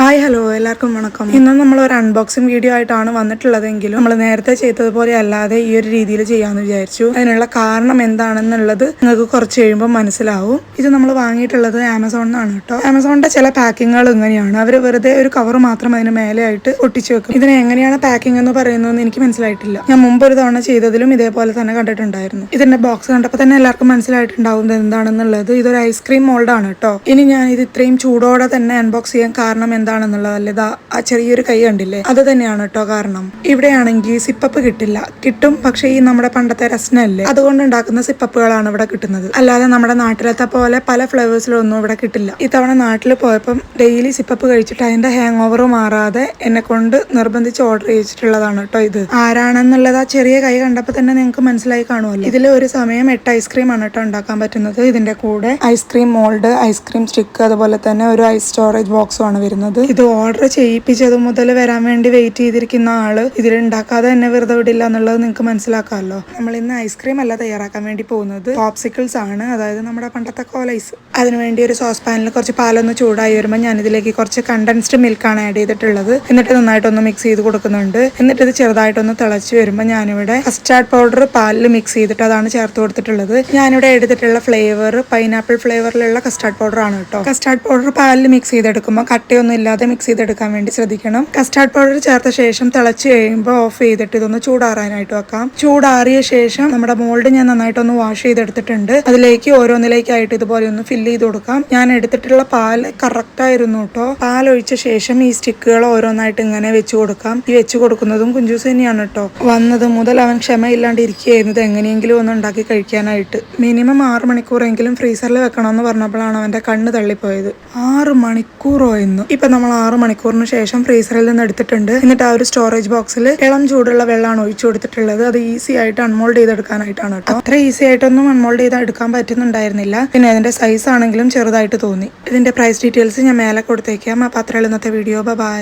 Hi hello. എല്ലാവർക്കും വണക്കം. ഇന്ന് നമ്മൾ ഒരു അൺബോക്സിംഗ് വീഡിയോ ആയിട്ടാണ് വന്നിട്ടുള്ളതെങ്കിലും നമ്മൾ നേരത്തെ ചെയ്തതുപോലെ അല്ലാതെ ഈ ഒരു രീതിയിൽ ചെയ്യാമെന്ന് വിചാരിച്ചു. അതിനുള്ള കാരണം എന്താണെന്നുള്ളത് നിങ്ങൾക്ക് കുറച്ച് കഴിയുമ്പോൾ മനസ്സിലാവും. ഇത് നമ്മൾ വാങ്ങിയിട്ടുള്ളത് ആമസോണിൽ നിന്നാണ് കേട്ടോ. ആമസോണിന്റെ ചില പാക്കിങ്ങുകൾ ഇങ്ങനെയാണ്. അവർ വെറുതെ ഒരു കവർ മാത്രം അതിന് മേലെയായിട്ട് ഒട്ടിച്ചു വെക്കും. ഇതിന് എങ്ങനെയാണ് പാക്കിംഗ് എന്ന് പറയുന്നതെന്ന് എനിക്ക് മനസ്സിലായിട്ടില്ല. ഞാൻ മുമ്പ് ഒരു തവണ ചെയ്തതിലും ഇതേപോലെ തന്നെ കണ്ടിട്ടുണ്ടായിരുന്നു. ഇതിന്റെ ബോക്സ് കണ്ടപ്പോൾ തന്നെ എല്ലാവർക്കും മനസ്സിലായിട്ടുണ്ടാവും ഇത് എന്താണെന്നുള്ളത് ഇതൊരു ഐസ്ക്രീം മോൾഡാണ് കേട്ടോ. ഇനി ഞാൻ ഇത് ഇത്രയും ചൂടോടെ തന്നെ അൺബോക്സ് ചെയ്യാൻ കാരണം എന്താണെന്നുള്ളതല്ലേ ഇതാ ആ ചെറിയൊരു കൈ കണ്ടില്ലേ? അത് തന്നെയാണ് കേട്ടോ കാരണം. ഇവിടെയാണെങ്കിൽ സിപ്പപ്പ് കിട്ടില്ല. കിട്ടും പക്ഷേ ഈ നമ്മുടെ പണ്ടത്തെ രസനല്ലേ അതുകൊണ്ട് ഉണ്ടാക്കുന്ന സിപ്പപ്പുകളാണ് ഇവിടെ കിട്ടുന്നത്. അല്ലാതെ നമ്മുടെ നാട്ടിലത്തെ പോലെ പല ഫ്ലേവേഴ്സിലൊന്നും ഇവിടെ കിട്ടില്ല. ഇത്തവണ നാട്ടിൽ പോയപ്പം ഡെയിലി സിപ്പപ്പ് കഴിച്ചിട്ട് അതിന്റെ ഹാങ് ഓവർ മാറാതെ എന്നെ കൊണ്ട് നിർബന്ധിച്ച് ഓർഡർ ചെയ്തിട്ടുള്ളതാണ് കേട്ടോ ഇത്. ആരാണെന്നുള്ളത് ആ ചെറിയ കൈ കണ്ടപ്പോൾ തന്നെ നിങ്ങൾക്ക് മനസ്സിലായി കാണുമല്ലോ. ഇതിൽ ഒരു സമയം എട്ട് ഐസ്ക്രീം ആണ് കേട്ടോ ഉണ്ടാക്കാൻ പറ്റുന്നത്. ഇതിന്റെ കൂടെ ഐസ്ക്രീം മോൾഡ് ഐസ്ക്രീം സ്റ്റിക്ക് അതുപോലെ തന്നെ ഒരു ഐസ് സ്റ്റോറേജ് ബോക്സും ആണ് വരുന്നത്. ഇത് ഓർഡർ ചെയ്യിപ്പിച്ചത് മുതൽ വരാൻ വേണ്ടി വെയിറ്റ് ചെയ്തിരിക്കുന്ന ആൾ ഇതിൽ ഉണ്ടാക്കാതെ തന്നെ വെറുതെ വിടില്ല എന്നുള്ളത് നിങ്ങൾക്ക് മനസ്സിലാക്കാമല്ലോ. നമ്മൾ ഇന്ന് ഐസ്ക്രീം അല്ല തയ്യാറാക്കാൻ വേണ്ടി പോകുന്നത്. പോപ്സിക്കിൾസ് ആണ്. അതായത് നമ്മുടെ പണ്ടത്തെ കോലൈസ് അതിനുവേണ്ടി ഒരു സോസ് പാനിൽ കുറച്ച് പാലൊന്ന് ചൂടായി വരുമ്പോൾ ഞാൻ ഇതിലേക്ക് കുറച്ച് കണ്ടൻസ്ഡ് മിൽക്കാണ് ആഡ് ചെയ്തിട്ടുള്ളത്. എന്നിട്ട് നന്നായിട്ടൊന്ന് മിക്സ് ചെയ്ത് കൊടുക്കുന്നുണ്ട്. എന്നിട്ട് ഇത് ചെറുതായിട്ടൊന്ന് തിളച്ച് വരുമ്പോൾ ഞാനിവിടെ കസ്റ്റാർഡ് പൗഡർ പാലിൽ മിക്സ് ചെയ്തിട്ട് അതാണ് ചേർത്ത് കൊടുത്തിട്ടുള്ളത്. ഞാനിവിടെ എടുത്തിട്ടുള്ള ഫ്ലേവർ പൈനാപ്പിൾ ഫ്ലേവറിലുള്ള കസ്റ്റാർഡ് പൗഡർ ആണ് കേട്ടോ. കസ്റ്റാർഡ് പൗഡർ പാലിൽ മിക്സ് ചെയ്തെടുക്കുമ്പോൾ കട്ടയൊന്നും ഇല്ലാതെ മിക്സ് ചെയ്തെടുക്കാൻ വേണ്ടി ശ്രദ്ധിക്കണം. കസ്റ്റാർഡ് പൗഡർ ചേർത്ത ശേഷം തിളച്ച് കഴിയുമ്പോൾ ഓഫ് ചെയ്തിട്ട് ഇതൊന്ന് ചൂടാറാനായിട്ട് വെക്കാം. ചൂടാറിയ ശേഷം നമ്മുടെ മോൾഡ് ഞാൻ നന്നായിട്ടൊന്ന് വാഷ് ചെയ്തെടുത്തിട്ടുണ്ട്. അതിലേക്ക് ഓരോന്നിലേക്കായിട്ട് ഇതുപോലെ ഒന്ന് ഫില്ല് ചെയ്ത് കൊടുക്കാം. ഞാൻ എടുത്തിട്ടുള്ള പാൽ കറക്റ്റ് ആയിരുന്നു കേട്ടോ പാൽ ഒഴിച്ച ശേഷം ഈ സ്റ്റിക്കുകൾ ഓരോന്നായിട്ട് ഇങ്ങനെ വെച്ച് കൊടുക്കാം. ഈ വെച്ച് കൊടുക്കുന്നതും കുഞ്ചൂസ് തന്നെയാണ് കേട്ടോ വന്നത് മുതൽ അവൻ ക്ഷമയില്ലാണ്ട് ഇത് എങ്ങനെയെങ്കിലും ഒന്ന് ഉണ്ടാക്കി കഴിക്കാനായിട്ട്. മിനിമം ആറ് മണിക്കൂറെങ്കിലും ഫ്രീസറിൽ വെക്കണമെന്ന് പറഞ്ഞപ്പോഴാണ് അവന്റെ കണ്ണ് തള്ളിപ്പോയത്. ആറ് മണിക്കൂറോ എന്ന്. ഇപ്പൊ നമ്മൾ ആറ് മണിക്കൂറിന് ശേഷം ഫ്രീസറിൽ നിന്ന് എടുത്തിട്ടുണ്ട്. എന്നിട്ട് ആ ഒരു സ്റ്റോറേജ് ബോക്സിൽ ഇളം ചൂടുള്ള വെള്ളമാണ് ഒഴിച്ചു കൊടുത്തിട്ടുള്ളത്. അത് ഈസി ആയിട്ട് അൺമോൾഡ് ചെയ്തെടുക്കാനായിട്ടാണ് കേട്ടോ. അത്ര ഈസി ആയിട്ടൊന്നും അൺമോൾഡ് ചെയ്ത് എടുക്കാൻ പറ്റുന്നുണ്ടായിരുന്നില്ല. പിന്നെ അതിന്റെ സൈസ് ആണെങ്കിലും ചെറുതായിട്ട് തോന്നി. ഇതിന്റെ പ്രൈസ് ഡീറ്റെയിൽസ് ഞാൻ മേലെ കൊടുത്തേക്കാം. അപ്പൊ അത്രയുള്ള ഇന്നത്തെ വീഡിയോ ബൈ